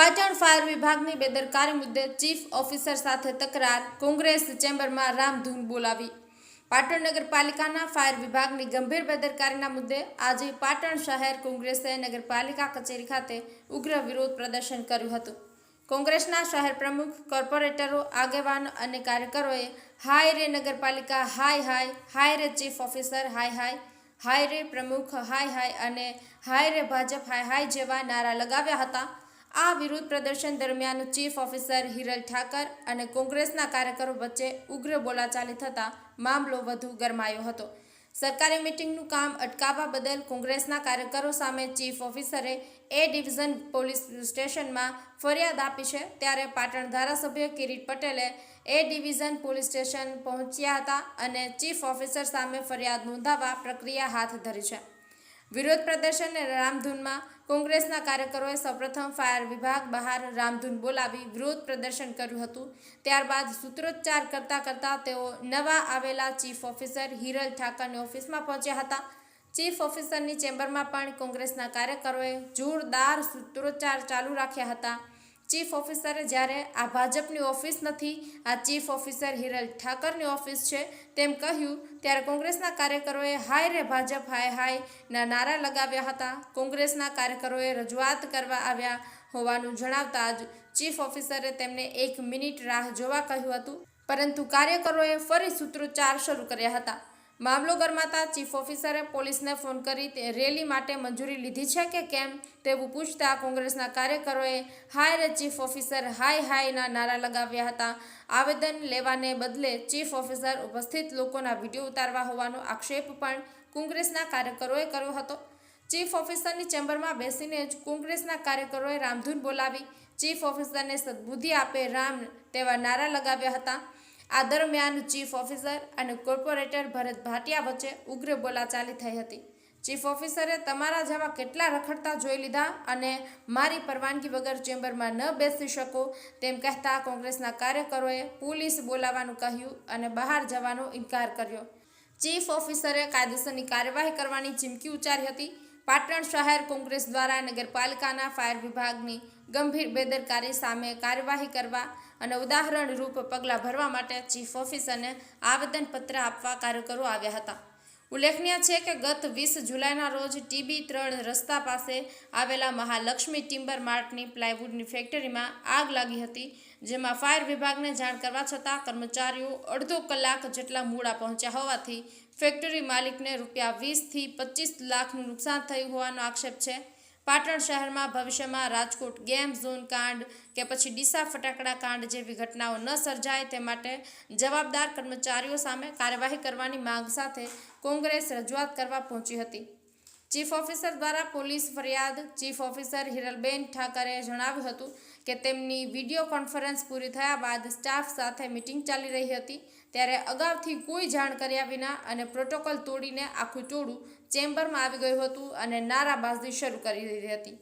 Patan fire વિભાગની બેદરકારી મુદ્દે ચીફ ઓફિસર સાથે તકરાર, કોંગ્રેસ ચેમ્બરમાં રામધૂન બોલાવી. પાટણ નગરપાલિકાના ફાયર વિભાગની ગંભીર બેદરકારીના મુદ્દે આજે પાટણ શહેર કોંગ્રેસે નગરપાલિકા કચેરી ખાતે ઉગ્ર વિરોધ પ્રદર્શન કર્યું હતું. કોંગ્રેસના શહેર પ્રમુખ, કોર્પોરેટરો, આગેવાનો અને કાર્યકરોએ, હાય રે નગરપાલિકા, હાય હાય હાય રે ચીફ ઓફિસર, હાય હાય હાય રે પ્રમુખ, હાય હાય અને હાય રે ભાજપ, હાય હાય જેવા નારા લગાવ્યા હતા. આ વિરોધ પ્રદર્શન દરમિયાન ચીફ ઓફિસર હિરલ ઠાકર અને કોંગ્રેસના કાર્યકરો વચ્ચે ઉગ્ર બોલાચાલી થતાં મામલો વધુ ગરમાયો હતો. સરકારી મિટિંગનું કામ અટકાવવા બદલ કોંગ્રેસના કાર્યકરો સામે ચીફ ઓફિસરે એ ડિવિઝન પોલીસ સ્ટેશનમાં ફરિયાદ આપી છે ત્યારે પાટણ ધારાસભ્ય કિરીટ પટેલે એ ડિવિઝન પોલીસ સ્ટેશન પહોંચ્યા હતા અને ચીફ ઓફિસર સામે ફરિયાદ નોંધાવવા પ્રક્રિયા હાથ ધરી છે. વિરોધ પ્રદર્શન અને રામધૂનમાં કોંગ્રેસના કાર્યકરોએ સૌપ્રથમ ફાયર વિભાગ બહાર રામધૂન બોલાવી વિરોધ પ્રદર્શન કર્યું હતું. ત્યારબાદ સૂત્રોચ્ચાર કરતા કરતા તેઓ નવા આવેલા ચીફ ઓફિસર હિરલ ઠાકરની ઓફિસમાં પહોંચ્યા હતા. ચીફ ઓફિસરની ચેમ્બરમાં પણ કોંગ્રેસના કાર્યકરોએ જોરદાર સૂત્રોચ્ચાર ચાલુ રાખ્યા હતા. ચીફ ઓફિસરે જ્યારે આ ભાજપની ઓફિસ નથી, આ ચીફ ઓફિસર હિરલ ઠાકરની ઓફિસ છે, તેમ કહ્યું, ત્યારે કોંગ્રેસના કાર્યકરોએ હાય રે ભાજપ, હાય હાય ના નારા લગાવ્યા હતા. કોંગ્રેસના કાર્યકરોએ રજૂઆત કરવા આવ્યા હોવાનું જણાવતા જ ચીફ ઓફિસરે તેમને એક મિનિટ રાહ જોવા કહ્યું હતું. પરંતુ કાર્યકરોએ ફરી સૂત્રોચ્ચાર શરૂ કર્યા હતા. મામલો ગરમાતા ચીફ ઓફિસરે પોલીસને ફોન કરી રેલી માટે મંજૂરી લીધી છે કે કેમ તેવું પૂછતા કોંગ્રેસના કાર્યકરોએ હાય રે ચીફ ઓફિસર, હાય હાયના નારા લગાવ્યા હતા. આવેદન લેવાને બદલે ચીફ ઓફિસર ઉપસ્થિત લોકોના વીડિયો ઉતારવા હોવાનો આક્ષેપ પણ કોંગ્રેસના કાર્યકરોએ કર્યો હતો. ચીફ ઓફિસરની ચેમ્બરમાં બેસીને જ કોંગ્રેસના કાર્યકરોએ રામધૂન બોલાવી. ચીફ ઓફિસરને સદબુદ્ધિ આપે રામ તેવા નારા લગાવ્યા હતા. આ દરમિયાન ચીફ ઓફિસર અને કોર્પોરેટર ભરત ભાટિયા વચ્ચે ઉગ્ર બોલાચાલી થઈ હતી. ચીફ ઓફિસરે તમારા જેવા કેટલા રખડતા જોઈ લીધા અને મારી પરવાનગી વગર ચેમ્બરમાં ન બેસી શકો તેમ કહેતા કોંગ્રેસના કાર્યકરોએ પોલીસ બોલાવવાનું કહ્યું અને બહાર જવાનો ઇનકાર કર્યો. ચીફ ઓફિસરે કાયદેસરની કાર્યવાહી કરવાની ચીમકી ઉચ્ચારી હતી. પાટણ શહેર કોંગ્રેસ દ્વારા નગરપાલિકાના ફાયર વિભાગની ગંભીર બેદરકારી સામે કાર્યવાહી કરવા અને ઉદાહરણરૂપ પગલાં ભરવા માટે ચીફ ઓફિસરને આવેદનપત્ર આપવા કાર્યકરો આવ્યા હતા. ઉલ્લેખનીય છે કે ગત વીસ જુલાઈના રોજ ટીબી ત્રણ રસ્તા પાસે આવેલા મહાલક્ષ્મી ટિમ્બર માર્ટની પ્લાયવુડની ફેક્ટરીમાં આગ લાગી હતી, જેમાં ફાયર વિભાગને જાણ કરવા છતાં કર્મચારીઓ અડધો કલાક જેટલા મૂળા પહોંચ્યા હોવાથી ફેક્ટરી માલિકને રૂપિયા વીસથી પચીસ લાખનું નુકસાન થયું હોવાનો આક્ષેપ છે. પાટણ શહેરમાં ભવિષ્યમાં રાજકોટ ગેમ ઝોન કાંડ કે પછી ડીસા ફટાકડા કાંડ જેવી ઘટનાઓ ન સર્જાય તે માટે જવાબદાર કર્મચારીઓ સામે કાર્યવાહી કરવાની માંગ સાથે કોંગ્રેસ રજૂઆત કરવા પહોંચી હતી. ચીફ ઓફિસર દ્વારા પોલીસ ફરિયાદ ચીફ ઓફિસર હિરલબેન ઠાકરે જણાવ્યું હતું કે તેમની વીડિયો કોન્ફરન્સ પૂરી થયા બાદ સ્ટાફ સાથે મિટિંગ ચાલી રહી હતી. ત્યારે અગાઉથી કોઈ જાણ કર્યા વિના અને પ્રોટોકોલ તોડીને આખું ટોળું ચેમ્બરમાં આવી ગયું હતું અને નારાબાજી શરૂ કરી દીધી હતી.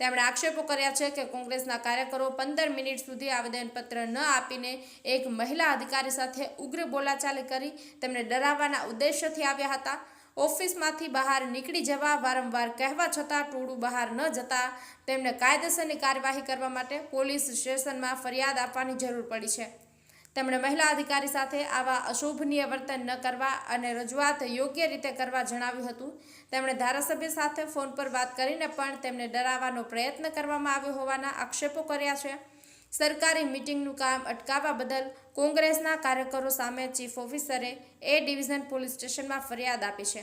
તેમણે આક્ષેપો કર્યા છે કે કોંગ્રેસના કાર્યકરો પંદર મિનિટ સુધી આવેદનપત્ર ન આપીને એક મહિલા અધિકારી સાથે ઉગ્ર બોલાચાલી કરી તેમને ડરાવવાના ઉદ્દેશ્યથી આવ્યા હતા. ઓફિસમાંથી બહાર નીકળી જવા વારંવાર કહેવા છતાં ટોળું બહાર ન જતા તેમને કાયદેસરની કાર્યવાહી કરવા માટે પોલીસ સ્ટેશનમાં ફરિયાદ આપવાની જરૂર પડી છે. તેમણે મહિલા અધિકારી સાથે આવા અશોભનીય વર્તન ન કરવા અને રજૂઆત યોગ્ય રીતે કરવા જણાવ્યું હતું. તેમણે ધારાસભ્ય સાથે ફોન પર વાત કરીને પણ તેમને ડરાવવાનો પ્રયત્ન કરવામાં આવ્યો હોવાના આક્ષેપો કર્યા છે. સરકારી મિટિંગનું કામ અટકાવવા બદલ કોંગ્રેસના કાર્યકરો સામે ચીફ ઓફિસરે એ ડિવિઝન પોલીસ સ્ટેશનમાં ફરિયાદ આપી છે.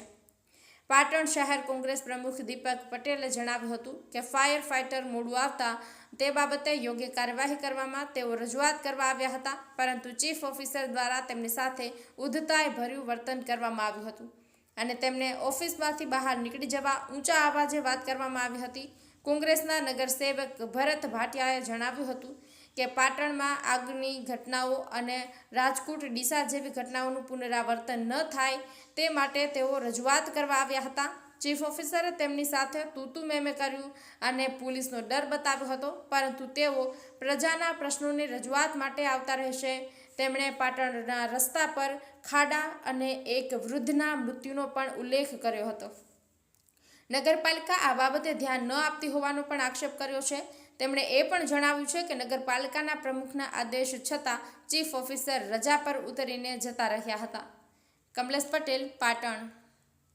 પાટણ શહેર કોંગ્રેસ પ્રમુખ દીપક પટેલે જણાવ્યું હતું કે ફાયર ફાઇટર મોડું આવતા તે બાબતે યોગ્ય કાર્યવાહી કરવામાં તેઓ રજૂઆત કરવા આવ્યા હતા, પરંતુ ચીફ ઓફિસર દ્વારા તેમની સાથે ઉદ્ધતાય ભર્યું વર્તન કરવામાં આવ્યું હતું અને તેમને ઓફિસમાંથી બહાર નીકળી જવા ઊંચા આવાજે વાત કરવામાં આવી હતી. કોંગ્રેસના નગરસેવક ભરત ભાટિયાએ જણાવ્યું હતું કે પાટણમાં આગની ઘટનાઓ અને રાજકોટ ડીસા જેવી ઘટનાઓનું પુનરાવર્તન ન થાય તે માટે તેઓ રજૂઆત કરવા આવ્યા હતા. ચીફ ઓફિસરે તેમની સાથે તૂતુ મેમે કર્યું અને પોલીસનો ડર બતાવ્યો હતો, પરંતુ તેઓ પ્રજાના પ્રશ્નોની રજૂઆત માટે આવતા રહેશે. તેમણે પાટણના રસ્તા પર ખાડા અને એક વૃદ્ધના મૃત્યુનો પણ ઉલ્લેખ કર્યો હતો. નગરપાલિકા આ બાબતે ધ્યાન ન આપતી હોવાનો પણ આક્ષેપ કર્યો છે. તેમણે એ પણ જણાવ્યું છે કે નગરપાલિકાના પ્રમુખના આદેશ છતાં ચીફ ઓફિસર રજા પર ઉતરીને જતા રહ્યા હતા. કમલેશ પટેલ, પાટણ.